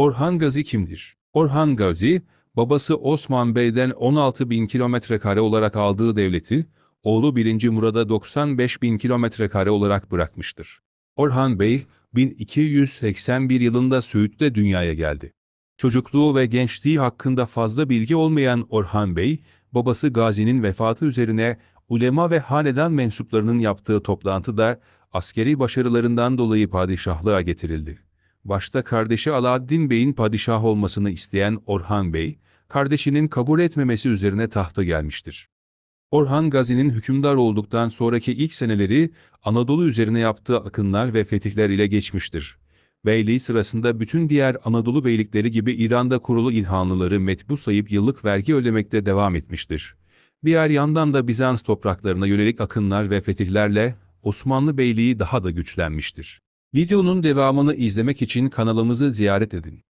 Orhan Gazi kimdir? Orhan Gazi, babası Osman Bey'den 16 bin kilometre kare olarak aldığı devleti, oğlu 1. Murad'a 95 bin kilometre kare olarak bırakmıştır. Orhan Bey, 1281 yılında Söğüt'te dünyaya geldi. Çocukluğu ve gençliği hakkında fazla bilgi olmayan Orhan Bey, babası Gazi'nin vefatı üzerine ulema ve hanedan mensuplarının yaptığı toplantıda askeri başarılarından dolayı padişahlığa getirildi. Başta kardeşi Alaaddin Bey'in padişah olmasını isteyen Orhan Bey, kardeşinin kabul etmemesi üzerine tahta gelmiştir. Orhan Gazi'nin hükümdar olduktan sonraki ilk seneleri Anadolu üzerine yaptığı akınlar ve fetihler ile geçmiştir. Beyliği sırasında bütün diğer Anadolu beylikleri gibi İran'da kurulu İlhanlıları metbu sayıp yıllık vergi ödemekte devam etmiştir. Diğer yandan da Bizans topraklarına yönelik akınlar ve fetihlerle Osmanlı Beyliği daha da güçlenmiştir. Videonun devamını izlemek için kanalımızı ziyaret edin.